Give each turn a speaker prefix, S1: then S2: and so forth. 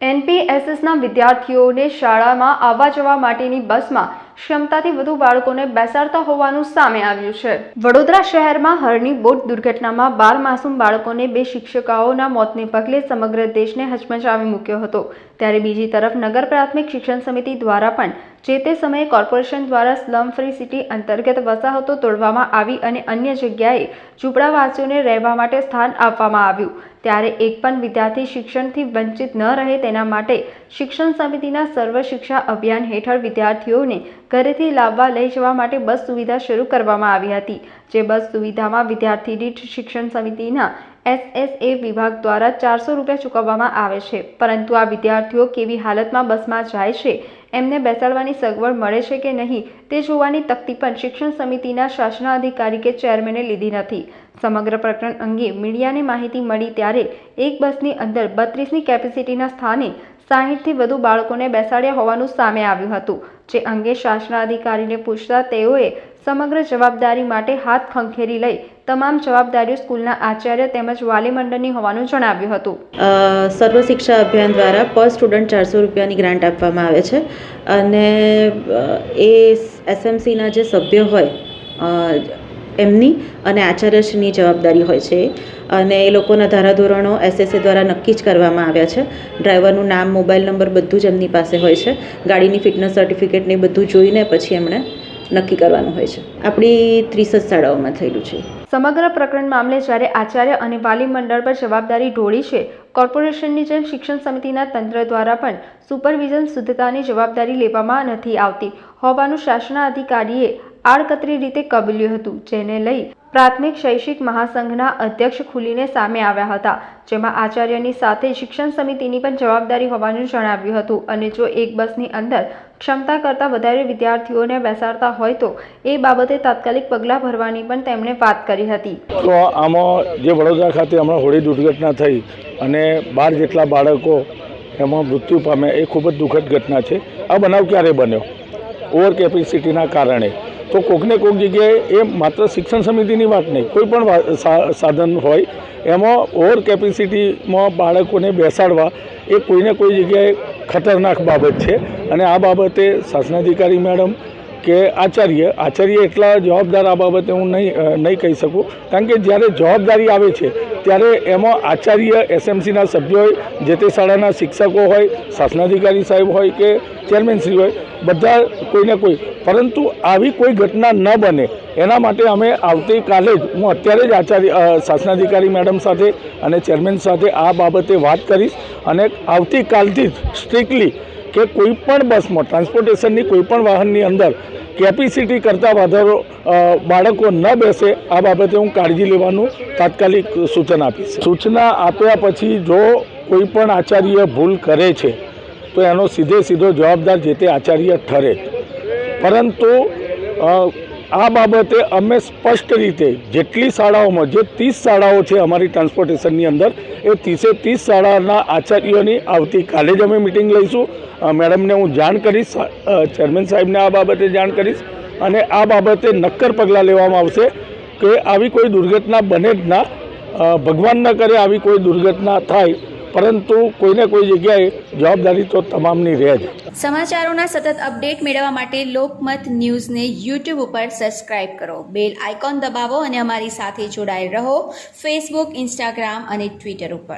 S1: એનપીએસએસના વિદ્યાર્થીઓને શાળામાં આવવા જવા માટેની બસમાં ક્ષમતાથી વધુ બાળકોને બેસાડતા હોવાનું સામે આવ્યું છે. વડોદરા શહેરમાં હરની બોટ દુર્ઘટનામાં બાર માસૂમ બાળકોને બે શિક્ષિકાઓના મોતને પગલે સમગ્ર દેશને હચમચાવી મૂક્યો હતો. ત્યારે બીજી તરફ નગર પ્રાથમિક શિક્ષણ સમિતિ દ્વારા પણ જે તે સમયે કોર્પોરેશન દ્વારા સ્લમ ફ્રી સિટી અંતર્ગત વસાહતો તોડવામાં આવી અને અન્ય જગ્યાએ ઝૂંપડાવાસીઓને રહેવા માટે સ્થાન આપવામાં આવ્યું. ત્યારે એક પણ વિદ્યાર્થી શિક્ષણથી વંચિત ન રહે તેના માટે શિક્ષણ સમિતિના સર્વ શિક્ષા અભિયાન હેઠળ વિદ્યાર્થીઓને ઘરેથી લાવવા લઈ જવા માટે બસ સુવિધા શરૂ કરવામાં આવી હતી, જે બસ સુવિધામાં વિદ્યાર્થી દીઠ શિક્ષણ સમિતિના એસએસએ વિભાગ દ્વારા ચારસો રૂપિયા ચૂકવવામાં આવે છે. પરંતુ આ વિદ્યાર્થીઓ કેવી હાલતમાં બસમાં જાય છે એમને બેસાડવાની સગવડ મળે છે કે નહીં તે જોવાની તકતી પણ શિક્ષણ સમિતિના શાસનાધિકારી કે ચેરમેને લીધી નથી. સમગ્ર પ્રકરણ અંગે મીડિયાને માહિતી મળી ત્યારે એક બસની અંદર બત્રીસની કેપેસિટીના સ્થાને સાહીઠથી વધુ બાળકોને બેસાડ્યા હોવાનું સામે આવ્યું હતું, જે અંગે શાસનાધિકારીને પૂછતા તેઓએ સમગ્ર જવાબદારી માટે હાથ ખંખેરી લઈ તમામ જવાબદારીઓ સ્કૂલના આચાર્ય તેમજ વાલી મંડળની હોવાનું જણાવ્યું હતું.
S2: સર્વ શિક્ષા અભિયાન દ્વારા પર સ્ટુડન્ટ ચારસો રૂપિયાની ગ્રાન્ટ આપવામાં આવે છે અને એ એસએમસીના જે સભ્ય હોય એમની અને આચાર્યશ્રીની જવાબદારી હોય છે. અને એ લોકોના ધારાધોરણો એસએસએ દ્વારા નક્કી જ કરવામાં આવ્યા છે. ડ્રાઈવરનું નામ, મોબાઈલ નંબર બધું જ એમની પાસે હોય છે. ગાડીની ફિટનેસ સર્ટિફિકેટ ને બધું જોઈને પછી એમણે નક્કી કરવાનું હોય છે. આપણી ત્રીસ જ શાળાઓમાં થયેલું છે.
S1: સમગ્ર પ્રકરણ મામલે જ્યારે આચાર્ય અને વાલી મંડળ પર જવાબદારી ઢોળી છે, કોર્પોરેશનની જેમ શિક્ષણ સમિતિના તંત્ર દ્વારા પણ સુપરવિઝન શુદ્ધતાની જવાબદારી લેવામાં નથી આવતી. હોવાનું શાસનાધિકારીએ આડકતરી રીતે કબૂલ્યું હતું, જેને લઈ પ્રાથમિક શૈક્ષિક મહાસંઘના અધ્યક્ષ ખુલીને સામે આવ્યા હતા, જેમાં આચાર્યની સાથે શિક્ષણ સમિતિની પણ જવાબદારી હોવાનું જણાવ્યું હતું અને જો એક બસની અંદર ક્ષમતા કરતાં વધારે વિદ્યાર્થીઓને બેસાડતા હોય તો એ બાબતે તાત્કાલિક પગલાં ભરવાની પણ તેમણે વાત કરી હતી.
S3: તો આમાં જે વડોદરા ખાતે હમણાં હોળી દુર્ઘટના થઈ અને બાર જેટલા બાળકો એમાં મૃત્યુ પામે એ ખૂબ જ દુઃખદ ઘટના છે. આ બનાવ ક્યારે બન્યો? ઓવર કેપેસિટીના કારણે. તો કોકને કોક જગ્યાએ એ માત્ર શિક્ષણ સમિતિની વાત નહીં, કોઈ પણ સાધન હોય, એમાં ઓવર કેપેસિટીમાં બાળકોને બેસાડવા એ કોઈને કોઈ જગ્યાએ ખતરનાક બાબત છે. અને આ બાબતે શાસનાધિકારી મેડમ કે આચાર્ય આચાર્ય એટલા જવાબદાર આ બાબતે હું નહીં નહીં કહી શકું. કારણ કે જ્યારે જવાબદારી આવે છે, ત્યારે એમાં આચાર્ય એસએમસીના સભ્યો હોય, જે તે શાળાના શિક્ષકો હોય, શાસનાધિકારી સાહેબ હોય કે ચેરમેનશ્રી હોય, બધા કોઈને કોઈ. પરંતુ આવી કોઈ ઘટના ન બને. એના માટે અમે આવતીકાલે જ, હું અત્યારે જ આચાર્ય શાસનાધિકારી મેડમ સાથે અને ચેરમેન સાથે આ બાબતે વાત કરીશ. અને આવતીકાલથી જ સ્ટ્રિક્ટલી કે કોઈ પણ બસમાં ટ્રાન્સપોર્ટેશનની કોઈ પણ વાહનની અંદર કેપેસિટી કરતાં વધારો બાળકો ન બેસે, આ બાબતે હું કાળજી લેવાનું તાત્કાલિક સૂચન આપીશ. સૂચના આપ્યા પછી જો કોઈ પણ આચાર્ય ભૂલ કરે છે, તો એનો સીધે સીધો જવાબદાર જે તે આચાર્ય ઠરે. પરંતુ આ બાબતે અમે સ્પષ્ટ રીતે જેટલી શાળાઓમાં, જે ત્રીસ શાળાઓ છે અમારી ટ્રાન્સપોર્ટેશનની અંદર, એ ત્રીસે ત્રીસ શાળાના આચાર્યોની આવતીકાલે જ અમે મિટિંગ લઈશું. મેડમને હું જાણ કરીશ ચેરમેન સાહેબને આ બાબતે જાણ કરીશ અને આ બાબતે નક્કર પગલાં લેવામાં આવશે કે આવી કોઈ દુર્ઘટના બને જ ના. ભગવાન ન કરે આવી કોઈ દુર્ઘટના થાય, પરંતુ કોઈને કોઈ જગ્યાએ જવાબદારી તો તમામની રહે જ.
S4: સમાચારોના સતત અપડેટ મેળવવા માટે લોકમત ન્યૂઝને યુટ્યુબ ઉપર સબસ્ક્રાઇબ કરો. બેલ આઇકોન દબાવો અને અમારી સાથે જોડાયેલ રહો ફેસબુક, ઇન્સ્ટાગ્રામ અને ટ્વિટર ઉપર.